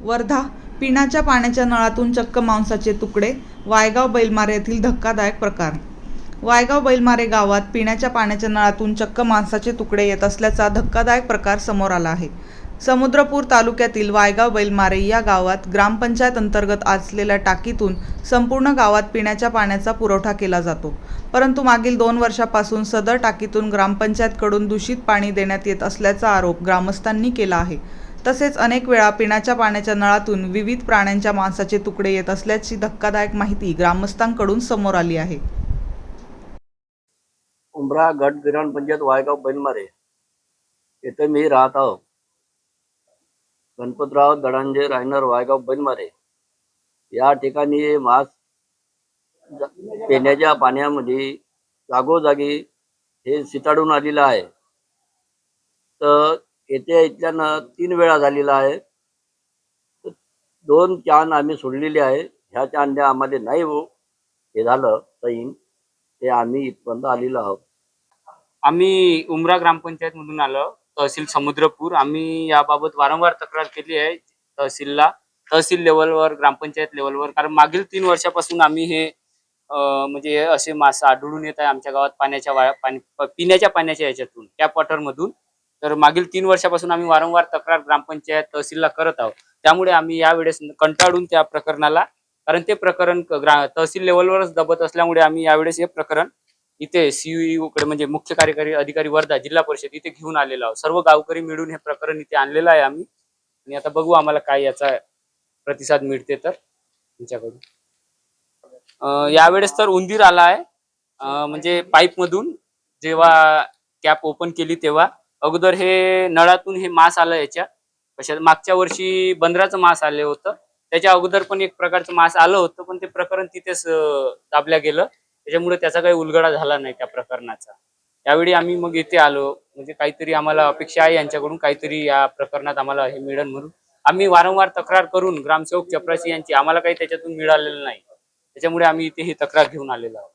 वर्धा पिण्याच्या पाण्याच्या नळातून चक्क मांसाचे तुकडे वायगाव बैलमारे येथील धक्कादायक प्रकार. वायगाव बैलमारे गावात पिण्याच्या पाण्याच्या नळातून चक्क मांसाचे तुकडे येत असल्याचा धक्कादायक प्रकार समोर आला आहे. समुद्रपूर तालुक्यातील वायगाव बैलमारे या गावात ग्रामपंचायत अंतर्गत असलेल्या टाकीतून संपूर्ण गावात पिण्याच्या पाण्याचा पुरवठा केला जातो. परंतु मागील दोन वर्षापासून सदर टाकीतून ग्रामपंचायतकडून दूषित पाणी देण्यात येत असल्याचा आरोप ग्रामस्थांनी केला आहे. तसेच अनेक वेळा पिण्याच्या पाण्याच्या नळातून विविध प्राण्यांच्या मांसाचे तुकडे येत असल्याची धक्कादायक माहिती ग्रामस्थांकडून समोर आली आहे. उमरा गट ग्राम पंचायत वायगाव बैलमारे. येथे मी राहत आहो. गणपतराव दडांजे रायनर वायगाव बैलमारे. या ठिकाणी मास पिण्याच्या पाण्यामध्ये जागोजागी हे सिताडून आलेलं आहे. तर येथे इथल्यानं तीन वेळा झालेला आहे. दोन चान आम्ही सोडलेले आहे. ह्या चांद्या आम्हाला नाही हो. हे झालं सैन ते आम्ही इथपर्यंत आलेलो आहोत. आम्ही उमरा ग्रामपंचायत मधून आलो. तहसील समुद्रपूर. आम्ही याबाबत वारंवार तक्रार केली आहे तहसीलला तहसील लेवलवर ग्रामपंचायत लेवलवर. कारण मागील तीन वर्षापासून आम्ही हे म्हणजे असे मासे आढळून येत आहे आमच्या गावात पाण्याच्या वाया पाणी पिण्याच्या पाण्याच्या याच्यातून त्या पॉटरमधून. तर मागील तीन वर्षापासून आम्ही वारंवार तक्रार ग्रामपंचायत तहसीलला करत आहोत. त्यामुळे आम्ही यावेळेस कंटाळून त्या प्रकरणाला कारण ते प्रकरण तहसील लेवलवरच दबत असल्यामुळे आम्ही यावेळेस हे प्रकरण इथे सीईओकडे म्हणजे मुख्य कार्यकारी अधिकारी वर्धा जिल्हा परिषद इथे घेऊन आलेलो आहोत. सर्व गावकरी मिळून हे प्रकरण इथे आणलेलं आहे आम्ही. आणि आता बघू आम्हाला काय याचा प्रतिसाद मिळते तर तुमच्याकडून. यावेळेस तर उंदीर आला आहे. म्हणजे पाईप मधून जेव्हा कॅप ओपन केली तेव्हा अगोदर हे नळातून हे मास आलं याच्या. कशा मागच्या वर्षी बंदराचं मास आले होतं. त्याच्या अगोदर पण एक प्रकारचं मास आलं होतं पण ते प्रकरण तिथेच दाबल्या गेलं. त्याच्यामुळे त्याचा काही उलगडा झाला नाही त्या प्रकरणाचा. त्यावेळी आम्ही मग इथे आलो. म्हणजे काहीतरी आम्हाला अपेक्षा आहे यांच्याकडून काहीतरी या प्रकरणात आम्हाला हे मिळेल म्हणून. आम्ही वारंवार तक्रार करून ग्रामसेवक चपराशी यांची आम्हाला काही त्याच्यातून मिळालेलं नाही. त्याच्यामुळे आम्ही इथे ही तक्रार घेऊन आलेलो आहोत.